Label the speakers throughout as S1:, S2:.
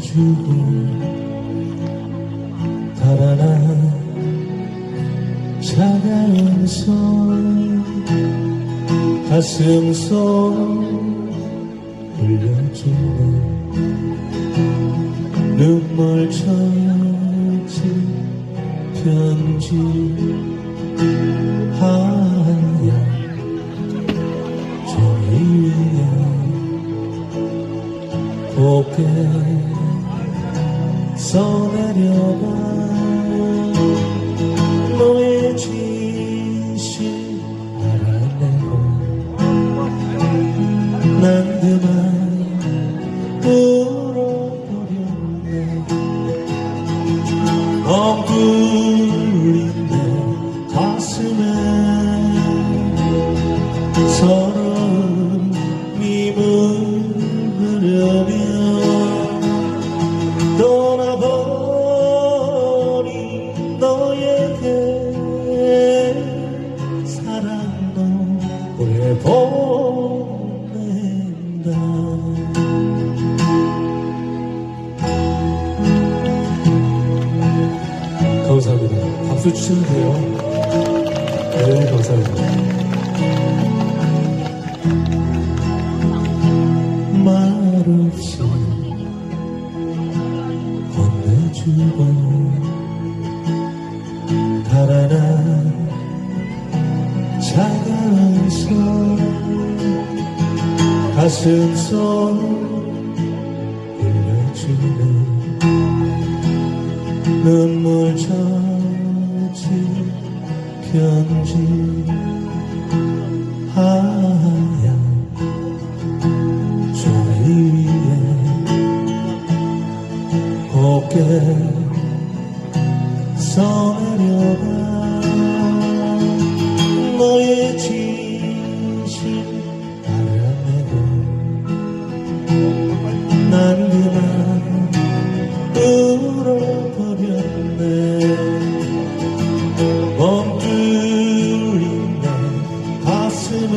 S1: 주고 달아난 차가운 손 가슴 속 흘려주는 눈물 젖은 편지 하얀 종이 위에 곱게 써내려가 너의 진실 알아내고 난 그만 울어버렸네. 엉클린 내 가슴에 서러 감사합니다. 박수 주셔도 돼요. 네, 감사합니다. 말없이 건네주고 달아난 차가운 손 가슴 속 흘려주는 눈물 젖은 편지 하얀 종이 위에 곱게 써내려가 난 그만 울어버렸네. 멈뚫린 내 가슴에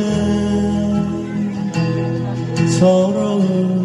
S1: 서러운